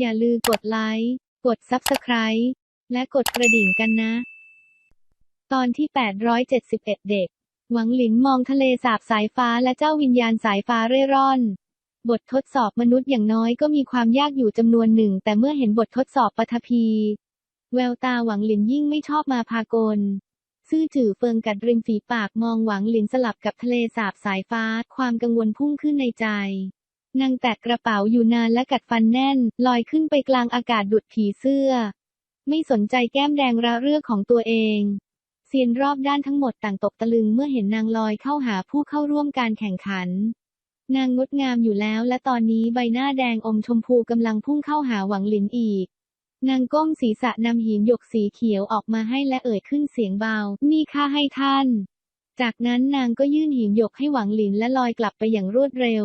อย่าลืมกดไลค์ กด Subscribe และกดกระดิ่งกันนะ ตอนที่ 871 เด็ก หวังหลินมองทะเลสาบสายฟ้าและเจ้าวิญญาณสายฟ้าเร่ร่อน บททดสอบมนุษย์อย่างน้อยก็มีความยากอยู่จำนวนหนึ่ง แต่เมื่อเห็นบททดสอบปฐพี แววตาหวังหลินยิ่งไม่ชอบมาพากลซื่อจื่อเฟิงกัดริมฝีปากมองหวังหลินสลับกับทะเลสาบสายฟ้า ความกังวลพุ่งขึ้นในใจ นางแตะกระเป๋าอยู่นานและกัดฟันแน่น ลอยขึ้นไปกลางอากาศดุดผีเสื้อ ไม่สนใจแก้มแดงระเรื่อของตัวเองเซียนรอบด้านทั้งหมดต่างตกตะลึงเมื่อเห็นนางลอยเข้าหาผู้เข้าร่วมการแข่งขัน นางงดงามอยู่แล้วและตอนนี้ใบหน้าแดงอมชมพูกำลังพุ่งเข้าหาหวังหลินอีก นางก้มศีรษะนำหินหยกสีเขียวออกมาให้และเอ่ยขึ้นเสียงเบา นี่ข้าให้ท่าน จากนั้นนางก็ยื่นหินหยกให้หวังหลินและลอยกลับไปอย่างรวดเร็ว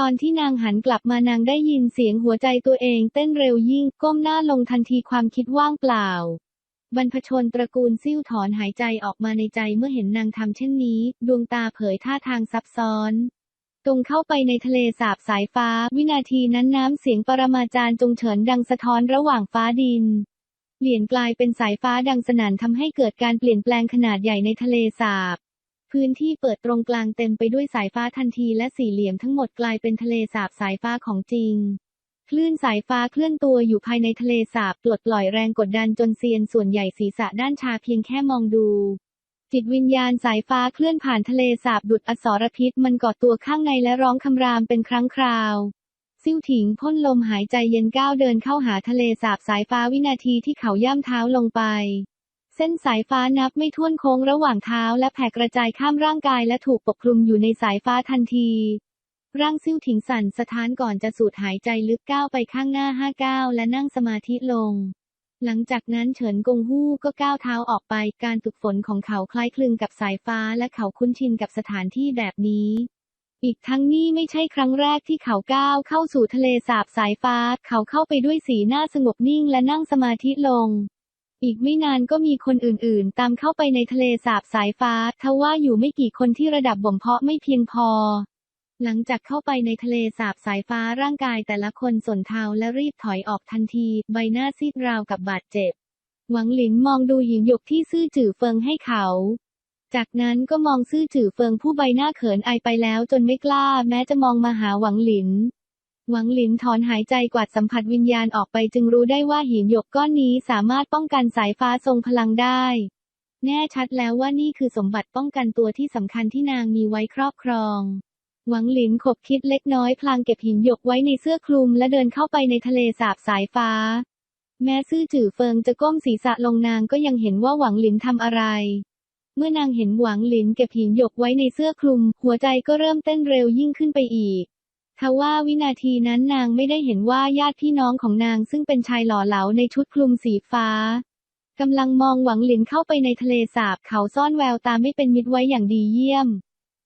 ตอนที่นางหันกลับมานางได้ยินเสียงหัวใจตัวเองเต้นเร็วยิ่งก้มหน้าลงทันทีความคิดว่างเปล่า บรรพชนตระกูลซิ่วถอนหายใจออกมาในใจเมื่อเห็นนางทำเช่นนี้ ดวงตาเผยท่าทางซับซ้อนตรงเข้าไปในทะเลสาบสายฟ้า วินาทีนั้นน้ำเสียงปรมาจารย์จงเฉินดังสะท้อนระหว่างฟ้าดินเปลี่ยนกลายเป็นสายฟ้าดังสนั่นทำให้เกิดการเปลี่ยนแปลงขนาดใหญ่ในทะเลสาบ พื้นที่เปิดตรงกลางเต็มไปด้วยสายฟ้าทันทีและสี่เหลี่ยมทั้งหมดกลายเป็นทะเลสาบสายฟ้าของจริง คลื่นสายฟ้าเคลื่อนตัวอยู่ภายในทะเลสาบปลดปล่อยแรงกดดันจนเซียนส่วนใหญ่ศีรษะด้านชาเพียงแค่มองดู จิตวิญญาณสายฟ้าเคลื่อนผ่านทะเลสาบดุดอสรพิษมันก่อตัวข้างในและร้องคำรามเป็นครั้งคราวซิ่วถิงพ่นลมหายใจเย็นก้าวเดินเข้าหาทะเลสาบสายฟ้าวินาทีที่เขาย่ำเท้าลงไป เส้นสายฟ้านับไม่ถ้วนโค้งระหว่างเท้าและแผ่กระจายข้ามร่างกายและถูกปกคลุมอยู่ในสายฟ้าทันที ร่างซิ่วถิงสั่นสะท้านก่อนจะสูดหายใจลึกก้าวไปข้างหน้าห้าก้าวและนั่งสมาธิลง หลังจากนั้นเฉินกงฮู้ก็ก้าวเท้าออกไป การฝึกฝนของเขาคล้ายคลึงกับสายฟ้าและเขาคุ้นชินกับสถานที่แบบนี้อีกทั้งนี่ไม่ใช่ครั้งแรกที่เขาก้าวเข้าสู่ทะเลสาบสายฟ้า เขาเข้าไปด้วยสีหน้าสงบนิ่งและนั่งสมาธิลง อีกไม่นานก็มีคนอื่นๆ ตามเข้าไปในทะเลสาบสายฟ้า ทว่าอยู่ไม่กี่คนที่ระดับบ่มเพาะไม่เพียงพอ หลังจากเข้าไปในทะเลสาบสายฟ้าร่างกายแต่ละคนสนเทาและรีบถอยออกทันที ใบหน้าซีดราวกับบาดเจ็บ หวังหลินมองดูหินหยกที่ซื่อจื่อเฟิงให้เขา จากนั้นก็มองซื่อจื่อเฟิงผู้ใบหน้าเขินอายไปแล้วจนไม่กล้า แม้จะมองมาหาหวังหลิน หวังหลินถอนหายใจกวาดสัมผัสวิญญาณออกไปจึงรู้ได้ว่าหินหยกก้อนนี้สามารถป้องกันสายฟ้าทรงพลังได้ แน่ชัดแล้วว่านี่คือสมบัติป้องกันตัวที่สำคัญที่นางมีไว้ครอบครอง หวังหลินขบคิดเล็กน้อยพลางเก็บหินหยกไว้ในเสื้อคลุมและเดินเข้าไปในทะเลสาบสายฟ้า แม้ซื่อจื่อเฟิงจะก้มศีรษะลงนางก็ยังเห็นว่าหวังหลินทำอะไรเมื่อนางเห็นหวังหลินเก็บหินหยกไว้ในเสื้อคลุม หัวใจก็เริ่มเต้นเร็วยิ่งขึ้นไปอีก ทว่าวินาทีนั้นนางไม่ได้เห็นว่าญาติพี่น้องของนางซึ่งเป็นชายหล่อเหลาในชุดคลุมสีฟ้ากำลังมองหวังหลินเข้าไปในทะเลสาบเขาซ่อนแววตาไม่เป็นมิตรไว้อย่างดีเยี่ยม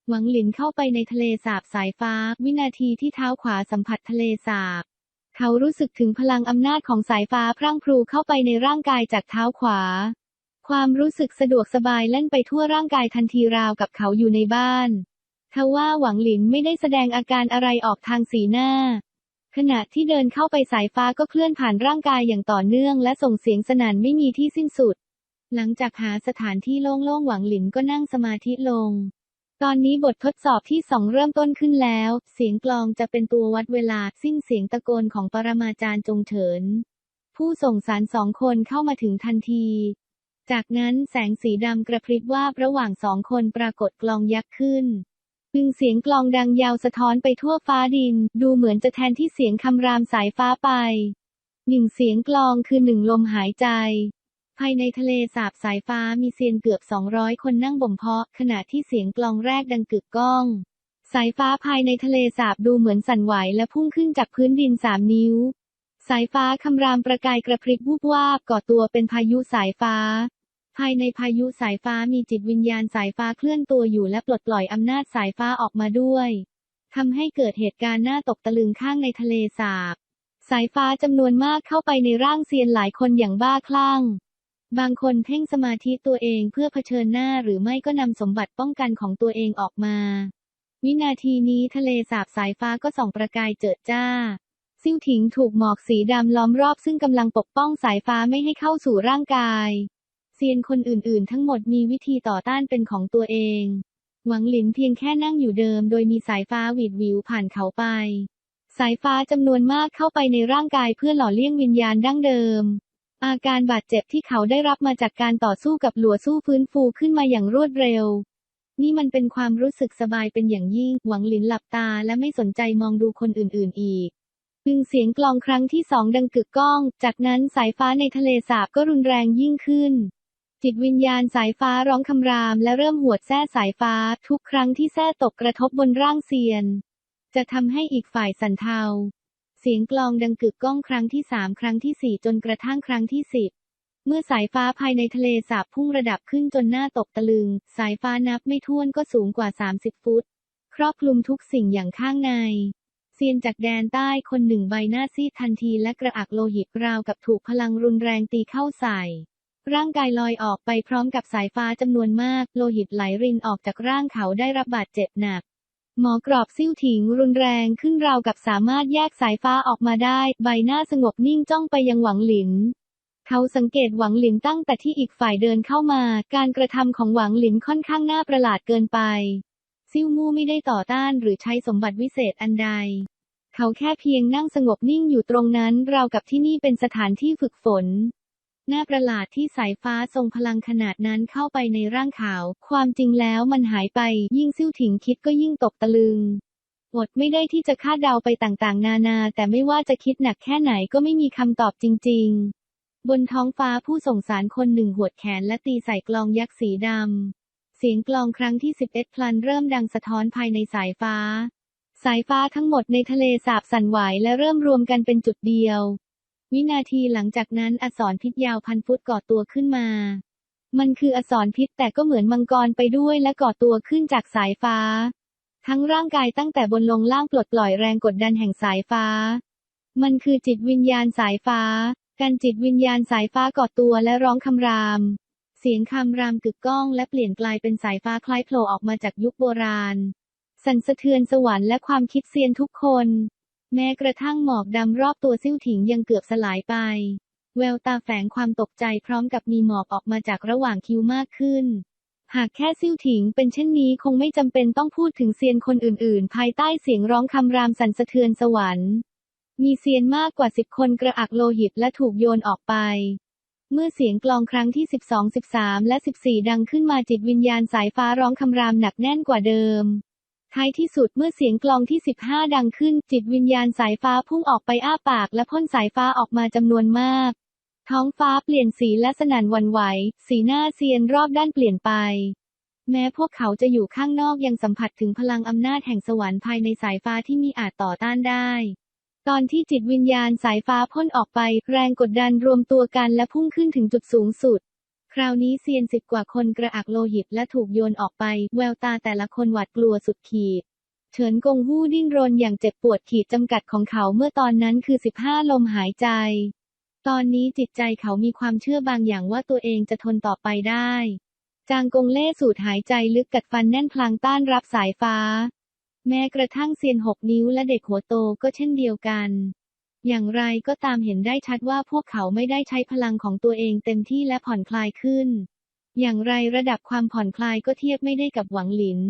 หวังหลินเข้าไปในทะเลสาบสายฟ้า วินาทีที่เท้าขวาสัมผัสทะเลสาบ เขารู้สึกถึงพลังอำนาจของสายฟ้าพรั่งพรูเข้าไปในร่างกายจากเท้าขวา ความรู้สึกสะดวกสบายเล่นไปทั่วร่างกายทันทีราวกับเขาอยู่ในบ้าน ทว่าหวังหลินไม่ได้แสดงอาการอะไรออกทางสีหน้า ขณะที่เดินเข้าไปสายฟ้าก็เคลื่อนผ่านร่างกายอย่างต่อเนื่อง และส่งเสียงสนั่นไม่มีที่สิ้นสุด หลังจากหาสถานที่โล่งๆหวังหลินก็นั่งสมาธิลง ตอนนี้บททดสอบที่สองเริ่มต้นขึ้นแล้ว เสียงกลองจะเป็นตัววัดเวลา สิ้นเสียงตะโกนของปรมาจารย์จงเฉิน ผู้ส่งสารสองคนเข้ามาถึงทันทีจากนั้นแสงสีดำกระพริบวาบระหว่างสองคนปรากฏกลองยักษ์ขึ้น พึงเสียงกลองดังยาวสะท้อนไปทั่วฟ้าดิน ดูเหมือนจะแทนที่เสียงคำรามสายฟ้าไป หนึ่งเสียงกลองคือหนึ่งลมหายใจ ภายในทะเลสาบสายฟ้ามีเซียนเกือบ 200 คนนั่งบ่มเพาะ ขณะที่เสียงกลองแรกดังกึกก้อง สายฟ้าภายในทะเลสาบดูเหมือนสั่นไหวและพุ่งขึ้นจากพื้นดินสามนิ้ว สายฟ้าคำรามประกายกระพริบวูบวาบก่อตัวเป็นพายุสายฟ้า ภายในพายุสายฟ้ามีจิตวิญญาณสายฟ้าเคลื่อนตัวอยู่และปลดปล่อยอำนาจสายฟ้าออกมาด้วยทำให้เกิดเหตุการณ์น่าตกตะลึงข้างในทะเลสาบ สายฟ้าจำนวนมากเข้าไปในร่างเซียนหลายคนอย่างบ้าคลั่ง บางคนเพ่งสมาธิตัวเองเพื่อเผชิญหน้าหรือไม่ก็นำสมบัติป้องกันของตัวเองออกมา วินาทีนี้ทะเลสาบสายฟ้าก็ส่องประกายเจิดจ้าซิ่วถิงถูกหมอกสีดำล้อมรอบซึ่งกำลังปกป้องสายฟ้าไม่ให้เข้าสู่ร่างกาย ซียนคนอื่นๆ ทั้งหมดมีวิธีต่อต้านเป็นของตัวเอง หวังหลินเพียงแค่นั่งอยู่เดิม โดยมีสายฟ้าหวีดวิวผ่านเขาไป สายฟ้าจำนวนมากเข้าไปในร่างกายเพื่อหล่อเลี้ยงวิญญาณดั้งเดิม อาการบาดเจ็บที่เขาได้รับมาจากการต่อสู้กับหลัวสู้ฟื้นฟูขึ้นมาอย่างรวดเร็ว นี่มันเป็นความรู้สึกสบายเป็นอย่างยิ่ง หวังหลินหลับตาและไม่สนใจมองดูคนอื่นๆอีกดึงเสียงกลองครั้งที่สองดังกึกก้อง จากนั้นสายฟ้าในทะเลสาบก็รุนแรงยิ่งขึ้น จิตวิญญาณสายฟ้าร้องคำรามและเริ่มหวดแส้สายฟ้า ทุกครั้งที่แส้ตกกระทบบนร่างเซียน จะทำให้อีกฝ่ายสั่นเทา เสียงกลองดังกึกก้องครั้งที่สามครั้งที่สี่จนกระทั่งครั้งที่สิบเมื่อสายฟ้าภายในทะเลสาบพุ่งระดับขึ้นจนหน้าตกตะลึง สายฟ้านับไม่ถ้วนก็สูงกว่า 30 ฟุต ครอบคลุมทุกสิ่งอย่างข้างใน เซียนจากแดนใต้คนหนึ่งใบหน้าซีดทันทีและกระอักโลหิตราวกับถูกพลังรุนแรงตีเข้าใส่ ร่างกายลอยออกไปพร้อมกับสายฟ้าจำนวนมาก โลหิตไหลรินออกจากร่างเขาได้รับบาดเจ็บหนัก หมอกรอบซิ่วถิงรุนแรงขึ้นราวกับสามารถแยกสายฟ้าออกมาได้ ใบหน้าสงบนิ่งจ้องไปยังหวังหลิน เขาสังเกตหวังหลินตั้งแต่ที่อีกฝ่ายเดินเข้ามา การกระทำของหวังหลินค่อนข้างน่าประหลาดเกินไป ซิ่วมู่ไม่ได้ต่อต้านหรือใช้สมบัติวิเศษอันใดเขาแค่เพียงนั่งสงบนิ่งอยู่ตรงนั้น ราวกับที่นี่เป็นสถานที่ฝึกฝน น่าประหลาดที่สายฟ้าทรงพลังขนาดนั้นเข้าไปในร่างขาว ความจริงแล้วมันหายไป ยิ่งซิ่วถิงคิดก็ยิ่งตกตะลึงอดไม่ได้ที่จะคาดเดาไปต่างๆ นานา แต่ไม่ว่าจะคิดหนักแค่ไหนก็ไม่มีคำตอบจริง ๆ บนท้องฟ้าผู้ส่งสารคนหนึ่งหวดแขนและตีใส่กลองยักษ์สีดำ เสียงกลองครั้งที่ 11 พลันเริ่มดังสะท้อนภายในสายฟ้า สายฟ้าทั้งหมดในทะเลสาบสั่นไหวและเริ่มรวมกันเป็นจุดเดียว วินาทีหลังจากนั้นอสรพิษยาวพันฟุตก่อตัวขึ้นมา มันคืออสรพิษแต่ก็เหมือนมังกรไปด้วยและก่อตัวขึ้นจากสายฟ้า ทั้งร่างกายตั้งแต่บนลงล่างปลดปล่อยแรงกดดันแห่งสายฟ้า มันคือจิตวิญญาณสายฟ้า การจิตวิญญาณสายฟ้าก่อตัวและร้องคำราม เสียงคำรามกึกก้องและเปลี่ยนกลายเป็นสายฟ้าคล้ายโผล่ออกมาจากยุคโบราณ สั่นสะเทือนสวรรค์และความคิดเซียนทุกคน แม้กระทั่งหมอกดำรอบตัวซิ่วถิงยังเกือบสลายไป แววตาแฝงความตกใจพร้อมกับมีหมอกออกมาจากระหว่างคิ้วมากขึ้น หากแค่ซิ่วถิงเป็นเช่นนี้คงไม่จำเป็นต้องพูดถึงเซียนคนอื่นๆ ภายใต้เสียงร้องคำรามสั่นสะเทือนสวรรค์ มีเซียนมากกว่าสิบคนกระอักโลหิตและถูกโยนออกไปเมื่อเสียงกลองครั้งที่ 12 13 และ 14 ดังขึ้นมาจิตวิญญาณสายฟ้าร้องคำรามหนักแน่นกว่าเดิม ท้ายที่สุดเมื่อเสียงกลองที่ 15 ดังขึ้น จิตวิญญาณสายฟ้าพุ่งออกไปอ้าปากและพ่นสายฟ้าออกมาจำนวนมาก ท้องฟ้าเปลี่ยนสีและสนั่นวันไหว สีหน้าเซียนรอบด้านเปลี่ยนไป แม้พวกเขาจะอยู่ข้างนอกยังสัมผัสถึงพลังอำนาจแห่งสวรรค์ภายในสายฟ้าที่มีอาจต่อต้านได้ ตอนที่จิตวิญญาณสายฟ้าพ่นออกไป แรงกดดันรวมตัวกันและพุ่งขึ้นถึงจุดสูงสุด คราวนี้เซียนสิบกว่าคนกระอักโลหิตและถูกโยนออกไป แววตาแต่ละคนหวาดกลัวสุดขีด เฉินกงฮู้ดิ้นรนอย่างเจ็บปวดขีดจำกัดของเขาเมื่อตอนนั้นคือ15ลมหายใจ ตอนนี้จิตใจเขามีความเชื่อบางอย่างว่าตัวเองจะทนต่อไปได้ จางกงเล่สูดหายใจลึกกัดฟันแน่นพลางต้านรับสายฟ้า แม้กระทั่งเซียนหกนิ้วและเด็กหัวโตก็เช่นเดียวกัน อย่างไรก็ตามเห็นได้ชัดว่าพวกเขาไม่ได้ใช้พลังของตัวเองเต็มที่และผ่อนคลายขึ้น อย่างไรระดับความผ่อนคลายก็เทียบไม่ได้กับหวังหลิน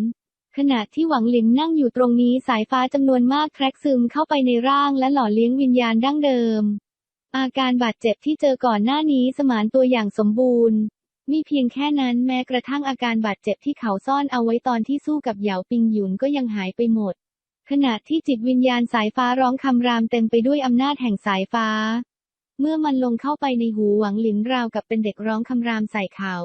ขณะที่หวังหลินนั่งอยู่ตรงนี้สายฟ้าจำนวนมากแทรกซึมเข้าไปในร่างและหล่อเลี้ยงวิญญาณดั้งเดิม อาการบาดเจ็บที่เจอก่อนหน้านี้สมานตัวอย่างสมบูรณ์ มีเพียงแค่นั้นแม้กระทั่งอาการบาดเจ็บที่เขาซ่อนเอาไว้ตอนที่สู้กับเหยาปิงหยุนก็ยังหายไปหมด ขณะที่จิตวิญญาณสายฟ้าร้องคำรามเต็มไปด้วยอำนาจแห่งสายฟ้า เมื่อมันลงเข้าไปในหูหวังหลินราวกับเป็นเด็กร้องคำรามใส่เขา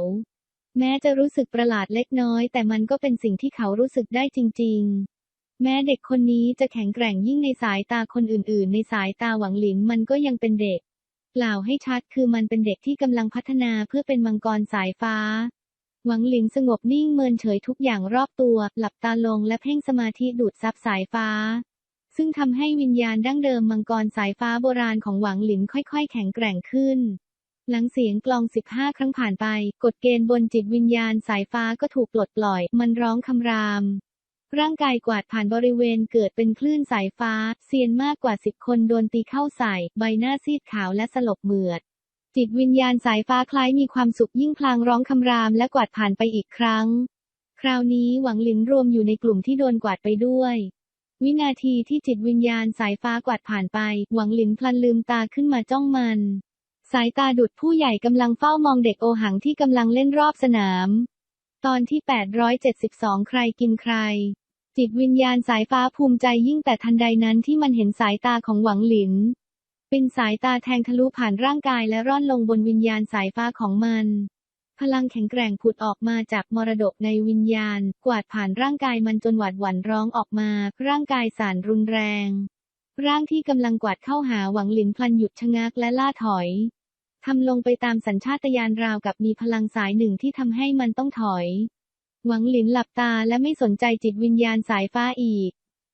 แม้จะรู้สึกประหลาดเล็กน้อย แต่มันก็เป็นสิ่งที่เขารู้สึกได้จริง ๆ แม้เด็กคนนี้จะแข็งแกร่งยิ่งในสายตาคนอื่น ๆ ในสายตาหวังหลินมันก็ยังเป็นเด็กกล่าวให้ชัดคือมันเป็นเด็กที่กำลังพัฒนาเพื่อเป็นมังกรสายฟ้า หวังหลินสงบนิ่งเมินเฉยทุกอย่างรอบตัว หลับตาลงและเพ่งสมาธิดูดซับสายฟ้า ซึ่งทำให้วิญญาณดั้งเดิมมังกรสายฟ้าโบราณของหวังหลินค่อยๆ แข็งแกร่งขึ้น หลังเสียงกลอง 15 ครั้งผ่านไป กฎเกณฑ์บนจิตวิญญาณสายฟ้าก็ถูกปลดปล่อย มันร้องคำราม ร่างกายกวาดผ่านบริเวณเกิดเป็นคลื่นสายฟ้า เซียนมากกว่าสิบคนโดนตีเข้าใส่ ใบหน้าซีดขาวและสลบเหมือด จิตวิญญาณสายฟ้าคล้ายมีความสุขยิ่งพลางร้องคำรามและกวาดผ่านไปอีกครั้ง คราวนี้หวังหลินรวมอยู่ในกลุ่มที่โดนกวาดไปด้วย วินาทีที่จิตวิญญาณสายฟ้ากวาดผ่านไป หวังหลินพลันลืมตาขึ้นมาจ้องมัน สายตาดุดผู้ใหญ่กำลังเฝ้ามองเด็กโอหังที่กำลังเล่นรอบสนาม ตอนที่ 872 ใครกินใครจิตวิญญาณสายฟ้าภูมิใจยิ่งแต่ทันใดนั้นที่มันเห็นสายตาของหวังหลิน เป็นสายตาแทงทะลุผ่านร่างกายและร่อนลงบนวิญญาณสายฟ้าของมัน พลังแข็งแกร่งผุดออกมาจากมรดกในวิญญาณ กวาดผ่านร่างกายมันจนหวาดหวั่นร้องออกมา ร่างกายสั่นรุนแรง ร่างที่กำลังกวาดเข้าหาหวังหลินพลันหยุดชะงักและล่าถอยทำลงไปตามสัญชาตญาณราวกับมีพลังสายหนึ่งที่ทำให้มันต้องถอย หวังหลินหลับตาและไม่สนใจจิตวิญญาณสายฟ้าอีก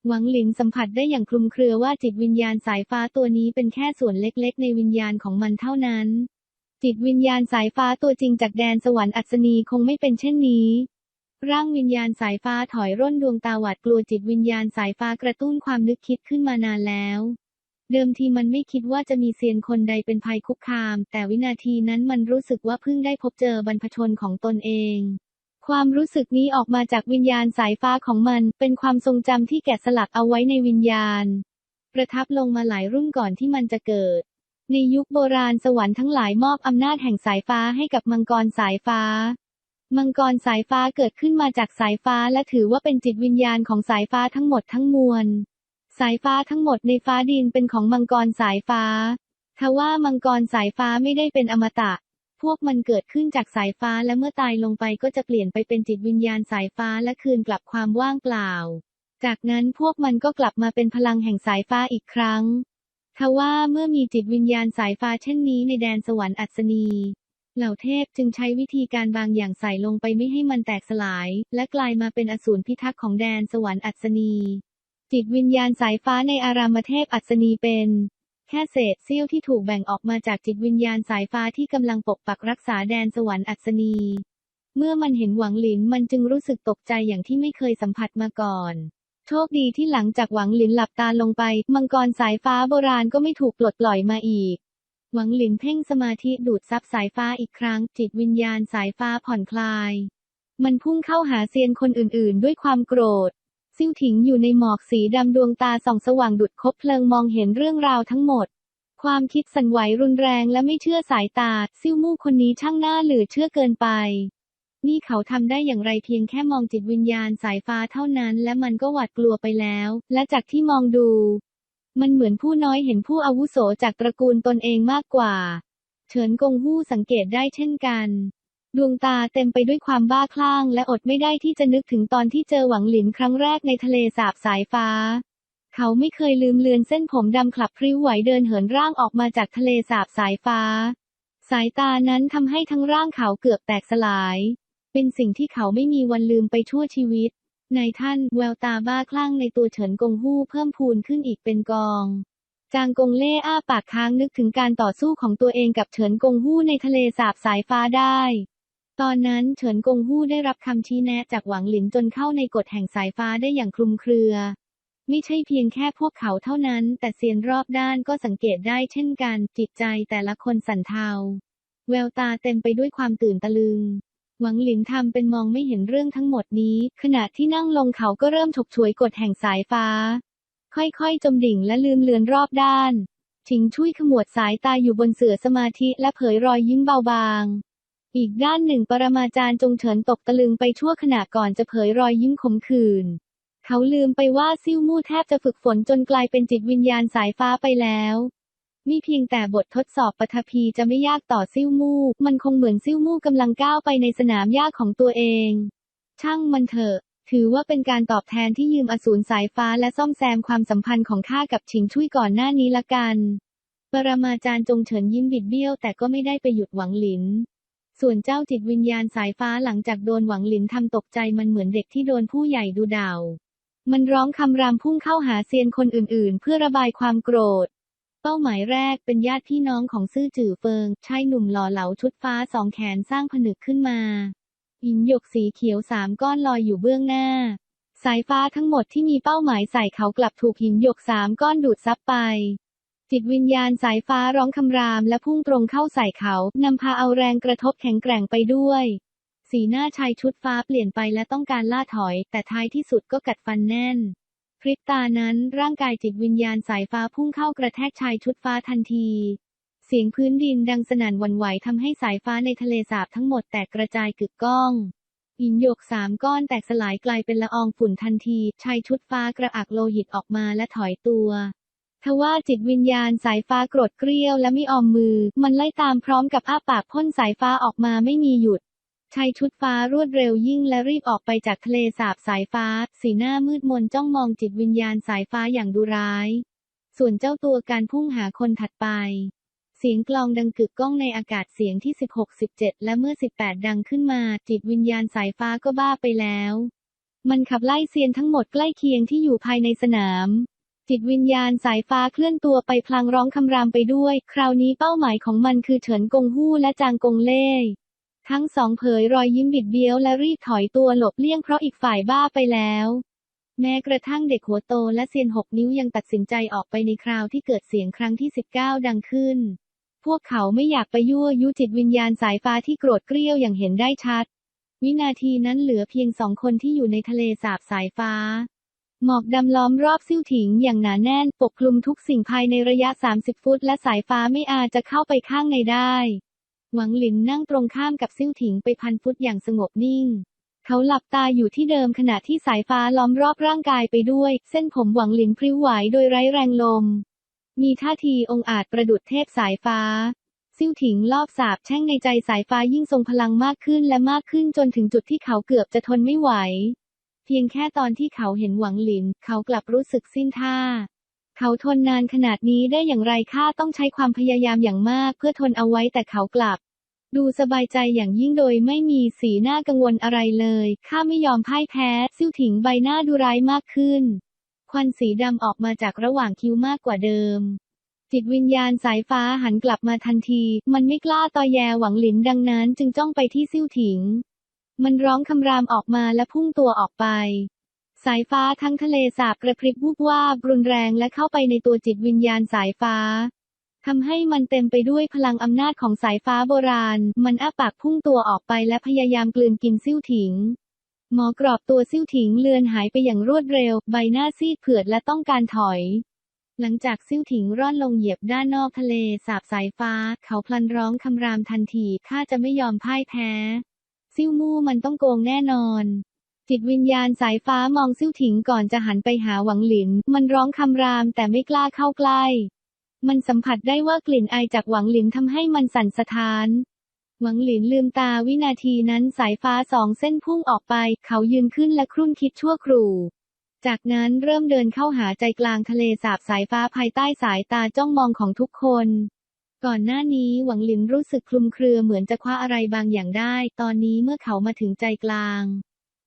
หวังหลินสัมผัสได้อย่างคลุมเครือว่าจิตวิญญาณสายฟ้าตัวนี้เป็นแค่ส่วนเล็กๆ ในวิญญาณของมันเท่านั้น จิตวิญญาณสายฟ้าตัวจริงจากแดนสวรรค์อัศนีคงไม่เป็นเช่นนี้ ร่างวิญญาณสายฟ้าถอยร่นดวงตาหวาดกลัวจิตวิญญาณสายฟ้ากระตุ้นความนึกคิดขึ้นมานานแล้ว เดิมทีมันไม่คิดว่าจะมีเซียนคนใดเป็นภัยคุกคาม แต่วินาทีนั้นมันรู้สึกว่าเพิ่งได้พบเจอบรรพชนของตนเอง ความรู้สึกนี้ออกมาจากวิญญาณสายฟ้าของมัน เป็นความทรงจำที่แกะสลักเอาไว้ในวิญญาณ ประทับลงมาหลายรุ่นก่อนที่มันจะเกิด ในยุคโบราณสวรรค์ทั้งหลายมอบอำนาจแห่งสายฟ้าให้กับมังกรสายฟ้า มังกรสายฟ้าเกิดขึ้นมาจากสายฟ้าและถือว่าเป็นจิตวิญญาณของสายฟ้าทั้งหมดทั้งมวล สายฟ้าทั้งหมดในฟ้าดินเป็นของมังกรสายฟ้า ทว่ามังกรสายฟ้าไม่ได้เป็นอมตะ พวกมันเกิดขึ้นจากสายฟ้าและเมื่อตายลงไปก็จะเปลี่ยนไปเป็นจิตวิญญาณสายฟ้าและคืนกลับความว่างเปล่า จากนั้นพวกมันก็กลับมาเป็นพลังแห่งสายฟ้าอีกครั้ง ทว่าเมื่อมีจิตวิญญาณสายฟ้าเช่นนี้ในแดนสวรรค์อัศนี เหล่าเทพจึงใช้วิธีการบางอย่างใส่ลงไปไม่ให้มันแตกสลาย และกลายมาเป็นอสูรพิทักษ์ของแดนสวรรค์อัศนี จิตวิญญาณสายฟ้าในอารามเทพอัศนีเป็น แค่เศษเสี้ยวที่ถูกแบ่งออกมาจากจิตวิญญาณสายฟ้าที่กำลังปกปักรักษาแดนสวรรค์อัศนี เมื่อมันเห็นหวังหลินมันจึงรู้สึกตกใจอย่างที่ไม่เคยสัมผัสมาก่อน โชคดีที่หลังจากหวังหลินหลับตาลงไป มังกรสายฟ้าโบราณก็ไม่ถูกปลดปล่อยมาอีก หวังหลินเพ่งสมาธิดูดซับสายฟ้าอีกครั้ง จิตวิญญาณสายฟ้าผ่อนคลาย มันพุ่งเข้าหาเซียนคนอื่นๆ ด้วยความโกรธ ซิ่วถิงอยู่ในหมอกสีดำดวงตาส่องสว่างดุดคบเพลิงมองเห็นเรื่องราวทั้งหมด ความคิดสั่นไหวรุนแรงและไม่เชื่อสายตา ซิ่วมู่คนนี้ช่างน่าหลือเชื่อเกินไป นี่เขาทำได้อย่างไรเพียงแค่มองจิตวิญญาณสายฟ้าเท่านั้น และมันก็หวาดกลัวไปแล้ว และจากที่มองดู มันเหมือนผู้น้อยเห็นผู้อาวุโสจากตระกูลตนเองมากกว่า เฉินกงฮู้สังเกตได้เช่นกัน ดวงตาเต็มไปด้วยความบ้าคลั่งและอดไม่ได้ที่จะนึกถึงตอนที่เจอหวังหลินครั้งแรกในทะเลสาบสายฟ้า เขาไม่เคยลืมเลือนเส้นผมดำคลับพริ้วไหวเดินเหินร่างออกมาจากทะเลสาบสายฟ้า สายตานั้นทำให้ทั้งร่างเขาเกือบแตกสลาย เป็นสิ่งที่เขาไม่มีวันลืมไปชั่วชีวิต ในท่านแววตาบ้าคลั่งในตัวเฉินกงฮู้เพิ่มพูนขึ้นอีกเป็นกองจางกงเล่อ้าปากค้างนึกถึงการต่อสู้ของตัวเองกับเฉินกงฮู้ในทะเลสาบสายฟ้าได้ ตอนนั้นเฉินกงฮู้ได้รับคำชี้แนะจากหวังหลินจนเข้าในกฎแห่งสายฟ้าได้อย่างคลุมเครือ ไม่ใช่เพียงแค่พวกเขาเท่านั้น แต่เซียนรอบด้านก็สังเกตได้เช่นกัน จิตใจแต่ละคนสั่นเทา แววตาเต็มไปด้วยความตื่นตะลึง หวังหลินทำเป็นมองไม่เห็นเรื่องทั้งหมดนี้ ขณะที่นั่งลงเขาก็เริ่มฉกฉวยกฎแห่งสายฟ้า ค่อยๆ จมดิ่งและลืมเลือนรอบด้านชิงช่วยขมวดสายตาอยู่บนเสือสมาธิและเผยรอยยิ้มเบาบาง อีกด้านหนึ่งปรมาจารย์จงเฉินตกตะลึงไปชั่วขณะก่อนจะเผยรอยยิ้มขมขื่นเขาลืมไปว่าซิ่วมู่แทบจะฝึกฝนจนกลายเป็นจิตวิญญาณสายฟ้าไปแล้วนี่เพียงแต่บททดสอบปฐพีจะไม่ยากต่อซิ่วมู่ มันคงเหมือนซิ่วมู่กำลังก้าวไปในสนามหญ้าของตัวเอง ช่างมันเถอะ ถือว่าเป็นการตอบแทนที่ยืมอสูรสายฟ้าและซ่อมแซมความสัมพันธ์ของข้ากับชิงชุยก่อนหน้านี้ละกัน ปรมาจารย์จงเฉินยิ้มบิดเบี้ยวแต่ก็ไม่ได้ไปหยุดหวังหลิน ส่วนเจ้าจิตวิญญาณสายฟ้าหลังจากโดนหวังหลินทำตกใจมันเหมือนเด็กที่โดนผู้ใหญ่ดูดาวมันร้องคำรามพุ่งเข้าหาเซียนคนอื่นๆ เพื่อระบายความโกรธ เป้าหมายแรกเป็นญาติพี่น้องของซื่อจื่อเฟิงชายหนุ่มหล่อเหลาชุดฟ้าสองแขนสร้างผนึกขึ้นมาหินหยกสีเขียวสามก้อนลอยอยู่เบื้องหน้า สายฟ้าทั้งหมดที่มีเป้าหมายใส่เขากลับถูกหินหยกสามก้อนดูดซับไป จิตวิญญาณสายฟ้าร้องคำรามและพุ่งตรงเข้าใส่เขา นำพาเอาแรงกระทบแข็งแกร่งไปด้วย สีหน้าชายชุดฟ้าเปลี่ยนไปและต้องการล่าถอย แต่ท้ายที่สุดก็กัดฟันแน่น พริบตานั้นร่างกายจิตวิญญาณสายฟ้าพุ่งเข้ากระแทกชายชุดฟ้าทันที เสียงพื้นดินดังสนั่นวั่นไหวทำให้สายฟ้าในทะเลสาบทั้งหมดแตกกระจายกึกก้องหินหยกสามก้อนแตกสลายกลายเป็นละอองฝุ่นทันที ชายชุดฟ้ากระอักโลหิตออกมาและถอยตัว ทว่าจิตวิญญาณสายฟ้าโกรธเกรี้ยวและไม่ออมมือ มันไล่ตามพร้อมกับอ้าปากพ่นสายฟ้าออกมาไม่มีหยุดชายชุดฟ้ารวดเร็วยิ่งและรีบออกไปจากทะเลสาบสายฟ้า สีหน้ามืดมนจ้องมองจิตวิญญาณสายฟ้าอย่างดุร้าย ส่วนเจ้าตัวการพุ่งหาคนถัดไป เสียงกลองดังกึกก้องในอากาศเสียงที่ 16 17 และเมื่อ 18 ดังขึ้นมา จิตวิญญาณสายฟ้าก็บ้าไปแล้ว มันขับไล่เซียนทั้งหมดใกล้เคียงที่อยู่ภายในสนาม จิตวิญญาณสายฟ้าเคลื่อนตัวไปพลางร้องคำรามไปด้วย คราวนี้เป้าหมายของมันคือเฉินกงฮู้และจางกงเล่ทั้งสองเผยรอยยิ้มบิดเบี้ยวและรีบถอยตัวหลบเลี่ยงเพราะอีกฝ่ายบ้าไปแล้ว แม้กระทั่งเด็กหัวโตและเซียนหกนิ้วยังตัดสินใจออกไปในคราวที่เกิดเสียงครั้งที่ 19 ดังขึ้น พวกเขาไม่อยากไปยั่วยุจิตวิญญาณสายฟ้าที่โกรธเกรี้ยวอย่างเห็นได้ชัด วินาทีนั้นเหลือเพียงสองคนที่อยู่ในทะเลสาบสายฟ้า หมอกดำล้อมรอบซิ่วถิงอย่างหนาแน่น ปกคลุมทุกสิ่งภายในระยะ 30 ฟุต และสายฟ้าไม่อาจจะเข้าไปข้างในได้ หวังหลินนั่งตรงข้ามกับซิ่วถิงไปพันฟุตอย่างสงบนิ่ง เขาหลับตาอยู่ที่เดิมขณะที่สายฟ้าล้อมรอบร่างกายไปด้วย เส้นผมหวังหลินพริ้วไหวโดยไร้แรงลม มีท่าทีองอาจประดุดเทพสายฟ้าซิ่วถิงลอบสาบแช่งในใจสายฟ้ายิ่งทรงพลังมากขึ้นและมากขึ้นจนถึงจุดที่เขาเกือบจะทนไม่ไหว พียงแค่ตอนที่เขาเห็นหวังหลิน เขากลับรู้สึกสิ้นท่า เขาทนนานขนาดนี้ได้อย่างไรข้าต้องใช้ความพยายามอย่างมาก เพื่อทนเอาไว้แต่เขากลับ ดูสบายใจอย่างยิ่งโดยไม่มีสีหน้ากังวลอะไรเลยข้าไม่ยอมพ่ายแพ้ซิ่วถิงใบหน้าดูร้ายมากขึ้น ควันสีดำออกมาจากระหว่างคิ้วมากกว่าเดิมจิตวิญญาณสายฟ้าหันกลับมาทันที มันไม่กล้าตอแยหวังหลินดังนั้นจึงจ้องไปที่ซิ่วถิง มันร้องคำรามออกมาและพุ่งตัวออกไป สายฟ้าทั้งทะเลสาบกระพริบวูบวาบรุนแรงและเข้าไปในตัวจิตวิญญาณสายฟ้าทำให้มันเต็มไปด้วยพลังอำนาจของสายฟ้าโบราณ มันอ้าปากพุ่งตัวออกไปและพยายามกลืนกินซิ่วถิง หมอกรอบตัวซิ่วถิงเลือนหายไปอย่างรวดเร็ว ใบหน้าซีดเผือดและต้องการถอย หลังจากซิ่วถิงร่อนลงเหยียบด้านนอกทะเลสาบสายฟ้า เขาพลันร้องคำรามทันทีข้าจะไม่ยอมพ่ายแพ้ ซิ่วมู่มันต้องโกงแน่นอน จิตวิญญาณสายฟ้ามองซิ่วถิงก่อนจะหันไปหาหวังหลิน มันร้องคำรามแต่ไม่กล้าเข้าใกล้ มันสัมผัสได้ว่ากลิ่นไอจากหวังหลินทำให้มันสั่นสะท้าน หวังหลินลืมตาวินาทีนั้นสายฟ้าสองเส้นพุ่งออกไป เขายืนขึ้นและครุ่นคิดชั่วครู่จากนั้นเริ่มเดินเข้าหาใจกลางทะเลสาบสายฟ้าภายใต้สายตาจ้องมองของทุกคน ก่อนหน้านี้หวังหลินรู้สึกคลุมเครือเหมือนจะคว้าอะไรบางอย่างได้ ตอนนี้เมื่อเขามาถึงใจกลาง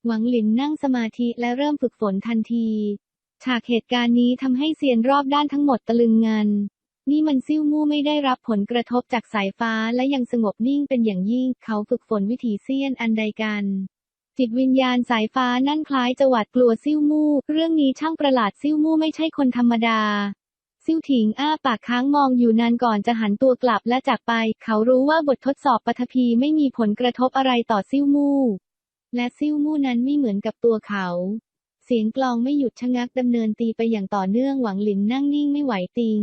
หวังหลินนั่งสมาธิและเริ่มฝึกฝนทันที ฉากเหตุการณ์นี้ทำให้เซียนรอบด้านทั้งหมดตะลึงงัน นี่มันซิ่วมู่ไม่ได้รับผลกระทบจากสายฟ้าและยังสงบนิ่งเป็นอย่างยิ่ง เขาฝึกฝนวิถีเซียนอันใดกัน จิตวิญญาณสายฟ้านั่นคล้ายจะหวาดกลัวซิ่วมู่ เรื่องนี้ช่างประหลาดซิ่วมู่ไม่ใช่คนธรรมดา ซิ่วถิงอ้าปากค้างมองอยู่นานก่อนจะหันตัวกลับและจากไป เขารู้ว่าบททดสอบปฐพีไม่มีผลกระทบอะไรต่อซิ่วมู่ และซิ่วมู่นั้นไม่เหมือนกับตัวเขา เสียงกลองไม่หยุดชะงักดำเนินตีไปอย่างต่อเนื่องหวังหลินนั่งนิ่งไม่ไหวติง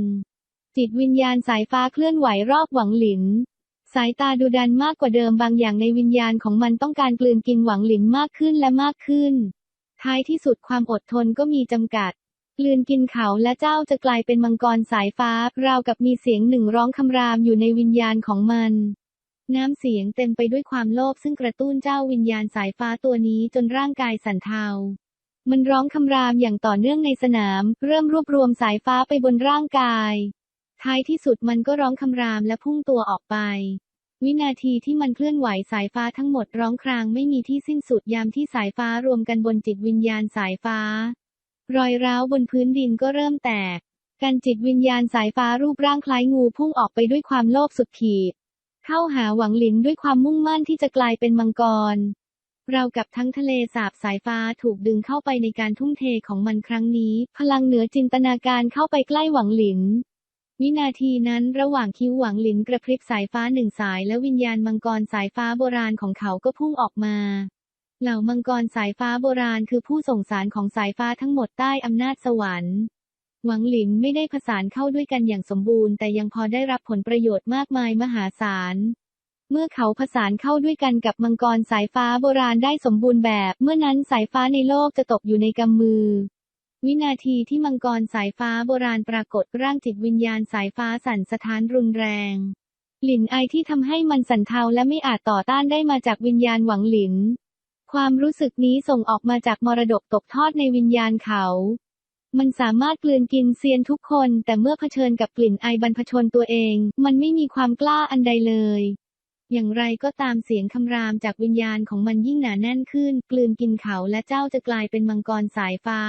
จิตวิญญาณสายฟ้าเคลื่อนไหวรอบหวังหลิน สายตาดูดันมากกว่าเดิมบางอย่างในวิญญาณของมันต้องการกลืนกินหวังหลินมากขึ้นและมากขึ้น ท้ายที่สุดความอดทนก็มีจำกัด ลืนกินเขาและเจ้าจะกลายเป็นมังกรสายฟ้าราวกับมีเสียงหนึ่งร้องคำรามอยู่ในวิญญาณของมันน้ำเสียงเต็มไปด้วยความโลภซึ่งกระตุ้นเจ้าวิญญาณสายฟ้าตัวนี้จนร่างกายสั่นเทา มันร้องคำรามอย่างต่อเนื่องในสนาม เริ่มรวบรวมสายฟ้าไปบนร่างกาย ท้ายที่สุดมันก็ร้องคำรามและพุ่งตัวออกไป วินาทีที่มันเคลื่อนไหวสายฟ้าทั้งหมดร้องครางไม่มีที่สิ้นสุดยามที่สายฟ้ารวมกันบนจิตวิญญาณสายฟ้า รอยร้าวบนพื้นดินก็เริ่มแตกการจิตวิญญาณสายฟ้ารูปร่างคล้ายงูพุ่งออกไปด้วยความโลภสุดขีด เข้าหาหวังหลินด้วยความมุ่งมั่นที่จะกลายเป็นมังกร เรากับทั้งทะเลสาบสายฟ้าถูกดึงเข้าไปในการทุ่มเทของมันครั้งนี้ พลังเหนือจินตนาการเข้าไปใกล้หวังหลินวินาทีนั้นระหว่างคิ้วหวังหลินกระพริบสายฟ้าหนึ่งสายและวิญญาณมังกรสายฟ้าโบราณของเขาก็พุ่งออกมา เหล่ามังกรสายฟ้าโบราณคือผู้ส่งสารของสายฟ้าทั้งหมดใต้อำนาจสวรรค์ หวังหลินไม่ได้ผสานเข้าด้วยกันอย่างสมบูรณ์ แต่ยังพอได้รับผลประโยชน์มากมายมหาศาล เมื่อเขาผสานเข้าด้วยกันกับมังกรสายฟ้าโบราณได้สมบูรณ์แบบ เมื่อนั้นสายฟ้าในโลกจะตกอยู่ในกำมือ วินาทีที่มังกรสายฟ้าโบราณปรากฏร่างจิตวิญญาณสายฟ้าสั่นสะท้านรุนแรงหลินไอที่ทำให้มันสั่นเทาและไม่อาจต่อต้านได้มาจากวิญญาณหวังหลิน ความรู้สึกนี้ส่งออกมาจากมรดกตกทอดในวิญญาณเขา มันสามารถกลืนกินเซียนทุกคน แต่เมื่อเผชิญกับกลิ่นไอบรรพชนตัวเอง มันไม่มีความกล้าอันใดเลย อย่างไรก็ตามเสียงคำรามจากวิญญาณของมันยิ่งหนาแน่นขึ้น กลืนกินเขาและเจ้าจะกลายเป็นมังกรสายฟ้า